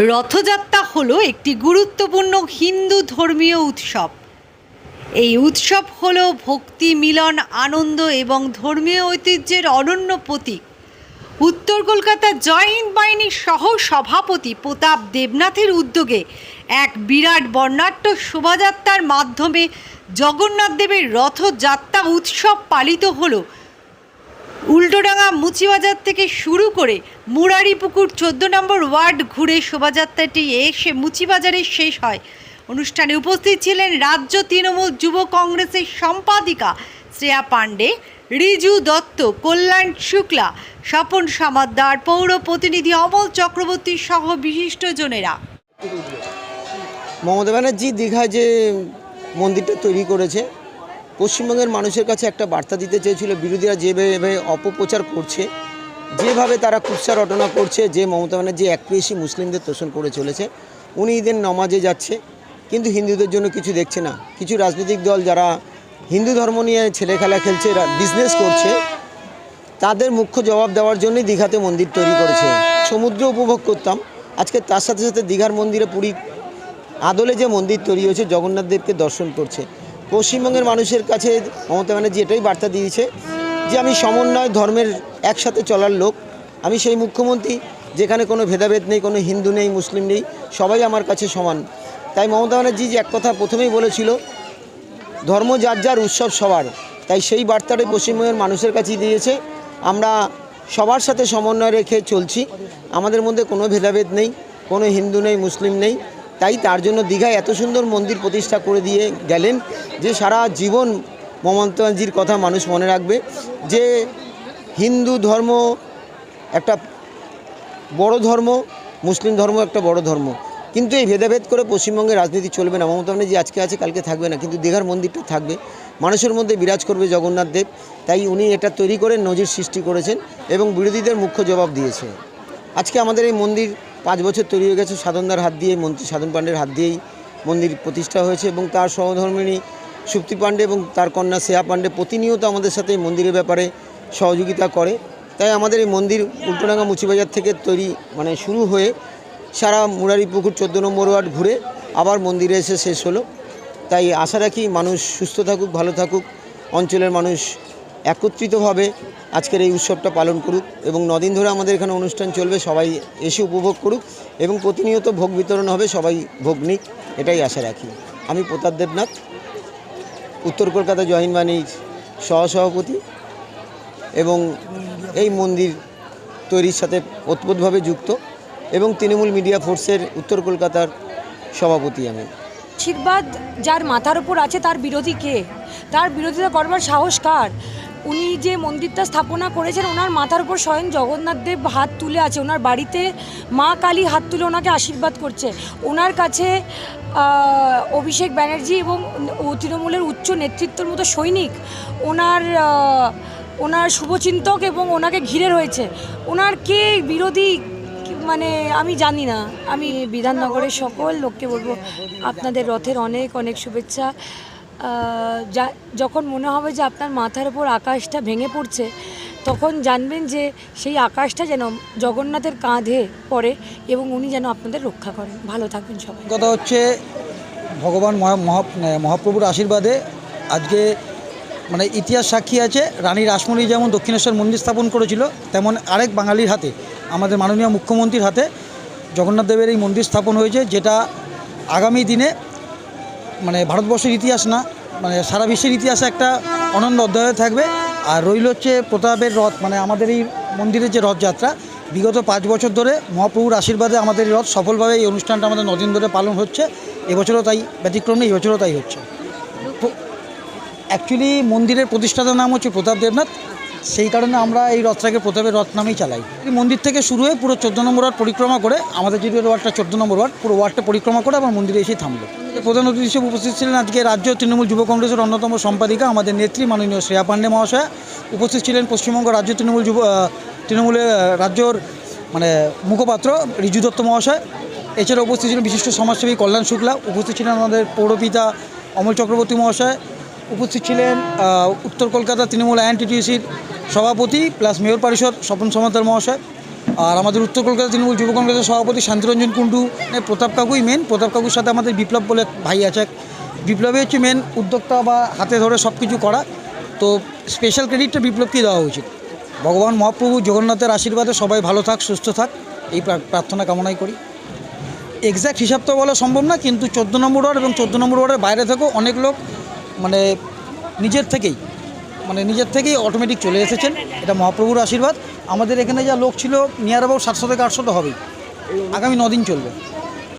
রথযাত্রা হলো একটি গুরুত্বপূর্ণ হিন্দু ধর্মীয় উৎসব। এই উৎসব হলো ভক্তি, মিলন, আনন্দ এবং ধর্মীয় ঐতিহ্যের অনন্য প্রতীক। উত্তর কলকাতা জয় বাহিনীর সহ সভাপতি প্রতাপ দেবনাথের উদ্যোগে এক বিরাট বর্ণাঢ্য শোভাযাত্রার মাধ্যমে জগন্নাথ দেবের রথযাত্রা উৎসব পালিত হলো। উল্টোডাঙ্গা মুচিবাজার থেকে শুরু করে মুরারিপুকুর চোদ্দ নম্বর ওয়ার্ড ঘুরে শোভাযাত্রাটি এসে মুচিবাজারে শেষ হয়। অনুষ্ঠানে উপস্থিত ছিলেন রাজ্য তৃণমূল যুব কংগ্রেসের সম্পাদিকা শ্রেয়া পাণ্ডে, রিজু দত্ত, কল্যাণ শুক্লা, স্বপন সামাদ্দার, পৌর প্রতিনিধি অমল চক্রবর্তী সহ বিশিষ্টজনেরা মমতা ব্যানার্জি দীঘায় যে মন্দিরটা তৈরি করেছে পশ্চিমবঙ্গের মানুষের কাছে একটা বার্তা দিতে চেয়েছিল, বিরোধীরা যেভাবে অপপ্রচার করছে, যেভাবে তারা কুৎসা রটনা করছে, যে মমতা ব্যানার্জি একপ্রেসি মুসলিমদের তোষণ করে চলেছে, উনি ঈদের নমাজে যাচ্ছে, কিন্তু হিন্দুদের জন্য কিছু দেখছে না। কিছু রাজনৈতিক দল যারা হিন্দু ধর্ম নিয়ে ছেলে খেলা খেলছে বিজনেস করছে, তাদের মুখ্য জবাব দেওয়ার জন্যই দীঘাতে মন্দির তৈরি করেছে। সমুদ্র উপভোগ করতাম, আজকে তার সাথে সাথে দীঘার মন্দিরে পুরী, আদলে যে মন্দির তৈরি হয়েছে জগন্নাথ দেবকে দর্শন করছে। পশ্চিমবঙ্গের মানুষের কাছে মমতা ব্যানার্জি এটাই বার্তা দিয়েছে যে আমি সমন্বয় ধর্মের একসাথে চলার লোক। আমি সেই মুখ্যমন্ত্রী যেখানে কোনো ভেদাভেদ নেই, কোনো হিন্দু নেই, মুসলিম নেই, সবাই আমার কাছে সমান। তাই মমতা ব্যানার্জি যে এক কথা প্রথমেই বলেছিল, ধর্ম যার যার উৎসব সবার। তাই সেই বার্তাটাই পশ্চিমবঙ্গের মানুষের কাছেই দিয়েছে। আমরা সবার সাথে সমন্বয় রেখে চলছি। আমাদের মধ্যে কোনো ভেদাভেদ নেই, কোনো হিন্দু নেই, মুসলিম নেই। তাই তার জন্য দীঘায় এত সুন্দর মন্দির প্রতিষ্ঠা করে দিয়ে গেলেন যে সারা জীবন মমতা ব্যানার্জির কথা মানুষ মনে রাখবে যে হিন্দু ধর্ম একটা বড় ধর্ম, মুসলিম ধর্ম একটা বড় ধর্ম। কিন্তু এই ভেদাভেদ করে পশ্চিমবঙ্গে রাজনীতি চলবে না। মমতা ব্যানার্জি আজকে আছে, কালকে থাকবে না। কিন্তু দীঘার মন্দিরটা থাকবে। মানুষের মধ্যে বিরাজ করবে জগন্নাথ দেব। তাই উনি এটা তৈরি করে নজির সৃষ্টি করেছেন এবং বিরোধীদের মুখ্য জবাব দিয়েছে। আজকে আমাদের এই মন্দির পাঁচ বছর তৈরি হয়ে গেছে সাধনদার হাত দিয়ে মন্ত্রী সাধন পাণ্ডের হাত দিয়েই মন্দির প্রতিষ্ঠা হয়েছে এবং তার সহধর্মিণী সুপ্তি পাণ্ডে এবং তার কন্যা শ্রেয়া পাণ্ডে প্রতিনিয়ত আমাদের সাথে এই মন্দিরের ব্যাপারে সহযোগিতা করে। তাই আমাদের এই মন্দির উল্টোডাঙ্গা মুচিবাজার থেকে তৈরি মানে শুরু হয়ে সারা মুরারি পুকুর চোদ্দ নম্বর ওয়ার্ড ঘুরে আবার মন্দিরে এসে শেষ হলো। তাই আশা রাখি মানুষ সুস্থ থাকুক, ভালো থাকুক, অঞ্চলের মানুষ একত্রিতভাবে আজকের এই উৎসবটা পালন করুক এবং নদিন ধরে আমাদের এখানে অনুষ্ঠান চলবে, সবাই এসে উপভোগ করুক এবং প্রতিনিয়ত ভোগ বিতরণ হবে, সবাই ভোগ নিক, এটাই আশা রাখি। আমি প্রতাপ দেবনাথ, উত্তর কলকাতা জহিন বাণীর সহসভাপতি এবং এই মন্দির তৈরির সাথে ওতপ্রোতভাবে যুক্ত এবং তৃণমূল মিডিয়া ফোর্সের উত্তর কলকাতার সভাপতি আমি। আশীর্বাদ যার মাথার উপর আছে তার বিরোধী কে? তার বিরোধিতা করবার সাহস কার? উনি যে মন্দিরটা স্থাপনা করেছেন, ওনার মাথার উপর স্বয়ং জগন্নাথ দেব হাত তুলে আছে। ওনার বাড়িতে মা কালী হাত তুলে ওনাকে আশীর্বাদ করছে। ওনার কাছে অভিষেক ব্যানার্জি এবং তৃণমূলের উচ্চ নেতৃত্বের মতো সৈনিক, ওনার ওনার শুভচিন্তক এবং ওনাকে ঘিরে রয়েছে। ওনার কে বিরোধী মানে আমি জানি না। আমি বিধাননগরের সকল লোককে বলব, আপনাদের রথের অনেক অনেক শুভেচ্ছা। যা, যখন মনে হবে যে আপনার মাথার উপর আকাশটা ভেঙে পড়ছে, তখন জানবেন যে সেই আকাশটা যেন জগন্নাথের কাঁধে পড়ে এবং উনি যেন আপনাদের রক্ষা করেন। ভালো থাকবেন সবাই। কথা হচ্ছে, ভগবান মহা, মহা- মহাপ্রভুর আশীর্বাদে আজকে মানে ইতিহাস সাক্ষী আছে, রানী রাসমণি যেমন দক্ষিণেশ্বর মন্দির স্থাপন করেছিল, তেমন আরেক বাঙালির হাতে, আমাদের মাননীয় মুখ্যমন্ত্রীর হাতে জগন্নাথ দেবের এই মন্দির স্থাপন হয়েছে, যেটা আগামী দিনে মানে ভারতবর্ষের ইতিহাস না মানে সারা বিশ্বের ইতিহাসে একটা অনন্য অধ্যায় থাকবে। আর রইল হচ্ছে প্রতাপের রথ মানে আমাদের এই মন্দিরের যে রথযাত্রা বিগত পাঁচ বছর ধরে মহাপ্রভুর আশীর্বাদে আমাদের এই রথ সফলভাবে এই অনুষ্ঠানটা আমাদের নদিন ধরে পালন হচ্ছে। এবছরও তাই ব্যতিক্রম নেই এবছরও তাই হচ্ছে। অ্যাকচুয়ালি মন্দিরের প্রতিষ্ঠাতার নাম হচ্ছে প্রতাপ দেবনাথ। সেই কারণে আমরা এই রথটাকে প্রতাপের রথ নামেই চালাই। এই মন্দির থেকে শুরু হয়ে পুরো চোদ্দ নম্বর ওয়ার্ড পরিক্রমা করে, আমাদের যে ওয়ার্ডটা চোদ্দ নম্বর ওয়ার্ড, পুরো ওয়ার্ডটা পরিক্রমা করে আবার মন্দিরে এসেই থামলো। প্রধান অতিথি হিসেবে উপস্থিত ছিলেন আজকে রাজ্য তৃণমূল যুব কংগ্রেসের অন্যতম সম্পাদিকা, আমাদের নেত্রী মাননীয় শ্রেয়া পাণ্ডে মহাশয়া। উপস্থিত ছিলেন পশ্চিমবঙ্গ রাজ্য তৃণমূল যুব তৃণমূলের রাজ্যর মানে মুখপাত্র রিজু দত্ত মহাশয়। এছাড়া উপস্থিত ছিলেন বিশিষ্ট সমাজসেবী কল্যাণ শুক্লা। উপস্থিত ছিলেন আমাদের পৌরপিতা অমল চক্রবর্তী মহাশয়। উপস্থিত ছিলেন উত্তর কলকাতা তৃণমূল আইএনটিটিউসির সভাপতি প্লাস মেয়র পরিষদ স্বপন সমাদার মহাশয়, আর আমাদের উত্তর কলকাতা তৃণমূল যুব কংগ্রেসের সভাপতি শান্তিরঞ্জন কুণ্ডু প্রতাপ কাকুই মেন প্রতাপ কাকুর সাথে আমাদের বিপ্লব বলে ভাই আছে। বিপ্লবী হচ্ছে মেন উদ্যোক্তা বা হাতে ধরে সব কিছু করা। তো স্পেশাল ক্রেডিটটা বিপ্লবকেই দেওয়া উচিত ভগবান মহাপ্রভু জগন্নাথের আশীর্বাদে সবাই ভালো থাক, সুস্থ থাক, এই প্রার্থনা কামনাই করি। এক্স্যাক্ট হিসাব তো বলা সম্ভব না, কিন্তু চোদ্দ নম্বর ওয়ার্ড এবং চোদ্দ নম্বর ওয়ার্ডের বাইরে থেকেও অনেক লোক মানে নিজের থেকেই মানে নিজের থেকেই অটোমেটিক চলে এসেছেন। এটা মহাপ্রভুর আশীর্বাদ। আমাদের এখানে যা লোক ছিল নিয়ার অ্যাবাউট সাতশো থেকে আটশো তো হবেই। আগামী নদিন চলবে।